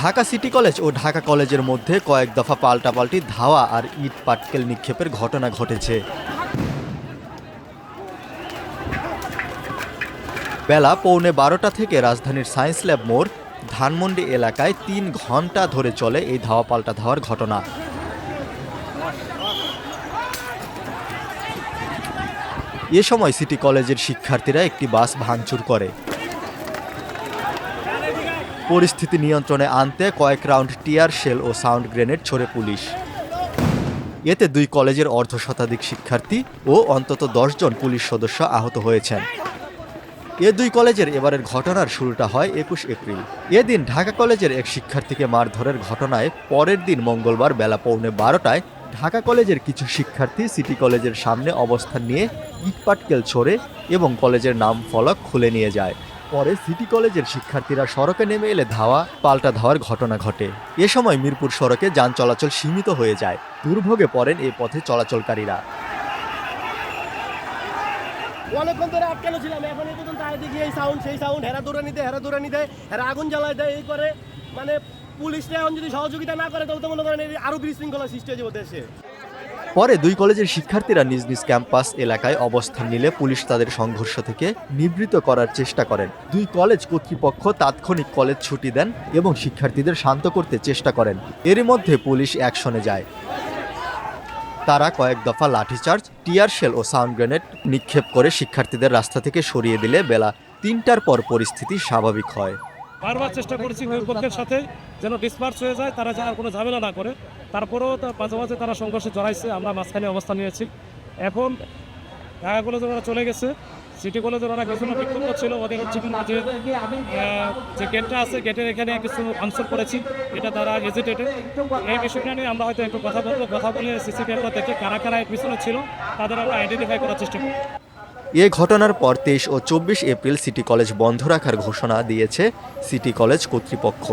Dhaka city college ও ঢাকা কলেজের মধ্যে কয়েক দফা পাল্টাপাল্টি ধাওয়া আর ইট পাটকেল নিক্ষেপের ঘটনা ঘটেছে। বেলা পৌনে বারোটা থেকে রাজধানীর সায়েন্স ল্যাব মোড়, ধানমন্ডি এলাকায় তিন ঘণ্টা ধরে চলে এই ধাওয়া পাল্টা ধাওয়ার ঘটনা। এ সময় সিটি কলেজের শিক্ষার্থীরা একটি বাস ভাঙচুর করে। পরিস্থিতি নিয়ন্ত্রণে আনতে কয়েক রাউন্ড টিয়ার শেল ও সাউন্ড গ্রেনেড ছোড়ে পুলিশ। এতে দুই কলেজের অর্ধ শতাধিক শিক্ষার্থী ও অন্তত জন পুলিশ সদস্য আহত হয়েছেন। এ দুই কলেজের এবারের ঘটনার শুরুটা হয় একুশ এপ্রিল। এদিন ঢাকা কলেজের এক শিক্ষার্থীকে মারধরের ঘটনায় পরের দিন মঙ্গলবার বেলা পৌনে বারোটায় ঢাকা কলেজের কিছু শিক্ষার্থী সিটি কলেজের সামনে অবস্থান নিয়ে ইটপাটকেল ছড়ে এবং কলেজের নাম ফলক খুলে নিয়ে যায়। পরে সিটি কলেজের শিক্ষার্থীরা সড়কে নেমে এলে ধাওয়া, পাল্টা ধাওয়ার ঘটনা ঘটে। এ সময় মিরপুর সড়কে যান চলাচল সীমিত হয়ে যায়। দুর্ভোগে পড়েন এ পথে চলাচলকারীরা। অনেকক্ষণ ধরে আটকানো ছিলাম, এখন এই পর্যন্ত দেখি এই সাউন্ড সেই সাউন্ড হেরা দৌড়ানি দেয় হেরা দৌড়ানি দেয় হেরা আগুন জ্বালায় দেয় এই করে। মানে পুলিশরা এখন যদি সহযোগিতা না করে তাহলে তো মনে করেন এর আরও বিশৃঙ্খলা সৃষ্টি হয়ে যাবে দেশে। পরে দুই কলেজের শিক্ষার্থীরা নিজ নিজ ক্যাম্পাস এলাকায় অবস্থান নিলে পুলিশ তাদের সংঘর্ষ থেকে নিবৃত করার চেষ্টা করেন। দুই কলেজ কর্তৃপক্ষ তাৎক্ষণিক কলেজ ছুটি দেন এবং শিক্ষার্থীদের শান্ত করতে চেষ্টা করেন। এরই মধ্যে পুলিশ অ্যাকশনে যায়। তারা কয়েক দফা লাঠিচার্জ, টিয়ার শেল ও সাউন্ড গ্রেনেড নিক্ষেপ করে শিক্ষার্থীদের রাস্তা থেকে সরিয়ে দিলে বেলা তিনটার পর পরিস্থিতি স্বাভাবিক হয়। বারবার চেষ্টা করেছি উভয় পক্ষের সাথে যেন ডিসপার্স হয়ে যায়, তারা যেন কোনো ঝামেলা না করে। তারপরেও তার মাঝে মাঝে তারা সংঘর্ষে জড়াইছে, আমরা মাঝখানে অবস্থান নিয়েছি। এখন ঢাকা কলেজে ওরা চলে গেছে সিটি কলেজে ওরা কিছু বিক্ষোভ করছিল ওদের হচ্ছে যে গেটটা আছে গেটের এখানে কিছু আনসার করেছি, এটা তারা হেজিটেটেড এই বিষয়টা নিয়ে আমরা হয়তো একটু কথা বলব, কথা বলে সিসি ক্যামেরা দেখে কারা কারা পিছনে ছিল, তাদের আমরা আইডেন্টিফাই করার চেষ্টা করব। এ ঘটনার পর তেইশ ও চব্বিশ এপ্রিল সিটি কলেজ বন্ধ রাখার ঘোষণা দিয়েছে সিটি কলেজ কর্তৃপক্ষ।